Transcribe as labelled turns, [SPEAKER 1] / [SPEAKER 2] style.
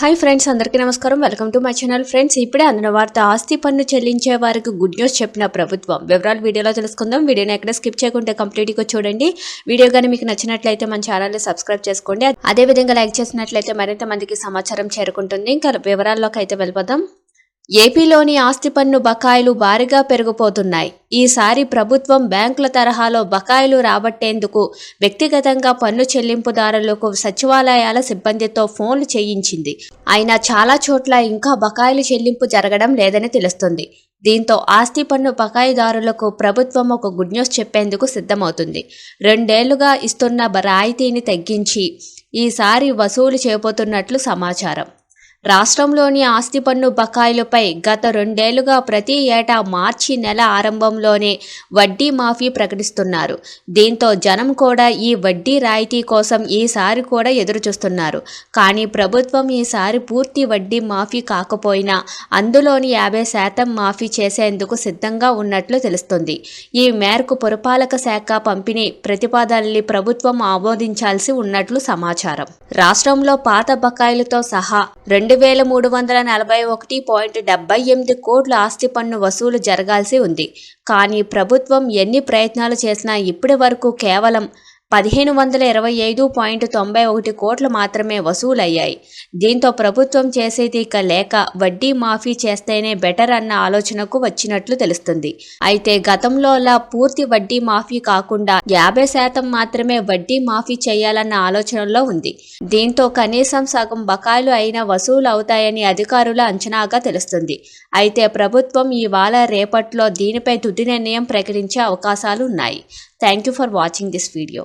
[SPEAKER 1] Hi friends అందరికీ నమస్కారం. Welcome to my channel friends. ఇప్పుడే అందిన వార్త ఆస్తి పన్ను చెల్లించే వారికి గుడ్ న్యూస్ చెప్పిన ప్రభుత్వం. వివరాలు వీడియోలో తెలుసుకుందాం. వీడియోని ఎక్కడ స్కిప్ చేయకుండా కంప్లీట్గా చూడండి. వీడియో కానీ మీకు నచ్చినట్లయితే మన ఛానల్ని సబ్స్క్రైబ్ చేసుకోండి. అదేవిధంగా లైక్ చేసినట్లయితే మరింత మందికి సమాచారం చేరుకుంటుంది. ఇంకా వివరాల్లోకి అయితే వెళ్ళిపోదాం. ఏపీలోని ఆస్తి పన్ను బకాయిలు భారీగా పెరిగిపోతున్నాయి. ఈసారి ప్రభుత్వం బ్యాంకుల తరహాలో బకాయిలు రాబట్టేందుకు వ్యక్తిగతంగా పన్ను చెల్లింపుదారులకు సచివాలయాల సిబ్బందితో ఫోన్లు చేయించింది. అయినా చాలా చోట్ల ఇంకా బకాయిలు చెల్లింపు జరగడం లేదని తెలుస్తుంది. దీంతో ఆస్తి పన్ను బకాయిదారులకు ప్రభుత్వం ఒక గుడ్ న్యూస్ చెప్పేందుకు సిద్ధమవుతుంది. రెండేళ్ళుగా ఇస్తున్న రాయితీని తగ్గించి ఈసారి వసూలు చేయబోతున్నట్లు సమాచారం. రాష్ట్రంలోని ఆస్తి పన్ను బకాయిలపై గత రెండేళ్ళుగా ప్రతి ఏటా మార్చి నెల ఆరంభంలోనే వడ్డీ మాఫీ ప్రకటిస్తున్నారు. దీంతో జనం కూడా ఈ వడ్డీ రాయితీ కోసం ఈసారి కూడా ఎదురుచూస్తున్నారు. కానీ ప్రభుత్వం ఈసారి పూర్తి వడ్డీ మాఫీ కాకపోయినా అందులోని యాభై శాతం మాఫీ చేసేందుకు సిద్ధంగా ఉన్నట్లు తెలుస్తుంది. ఈ మేరకు పురపాలక శాఖ పంపిణీ ప్రతిపాదనల్ని ప్రభుత్వం ఆమోదించాల్సి ఉన్నట్లు సమాచారం. రాష్ట్రంలో పాత బకాయిలతో సహా రెండు రెండు వేల మూడు వందల నలభై ఒకటి పాయింట్ డెబ్బై ఎనిమిది కోట్ల ఆస్తి పన్ను వసూలు జరగాల్సి ఉంది. కానీ ప్రభుత్వం ఎన్ని ప్రయత్నాలు చేసినా ఇప్పటి వరకు కేవలం పదిహేను వందల ఇరవై ఐదు పాయింట్ తొంభై ఒకటి కోట్లు మాత్రమే వసూలయ్యాయి. దీంతో ప్రభుత్వం చేసేది ఇక లేక వడ్డీ మాఫీ చేస్తేనే బెటర్ అన్న ఆలోచనకు వచ్చినట్లు తెలుస్తుంది. అయితే గతంలోలా పూర్తి వడ్డీ మాఫీ కాకుండా యాభై శాతం మాత్రమే వడ్డీ మాఫీ చేయాలన్న ఆలోచనలో ఉంది. దీంతో కనీసం సగం బకాయిలు అయినా వసూలు అవుతాయని అధికారుల అంచనాగా తెలుస్తుంది. అయితే ప్రభుత్వం ఇవాళ రేపట్లో దీనిపై తుది నిర్ణయం ప్రకటించే అవకాశాలు ఉన్నాయి thank you for watching this video.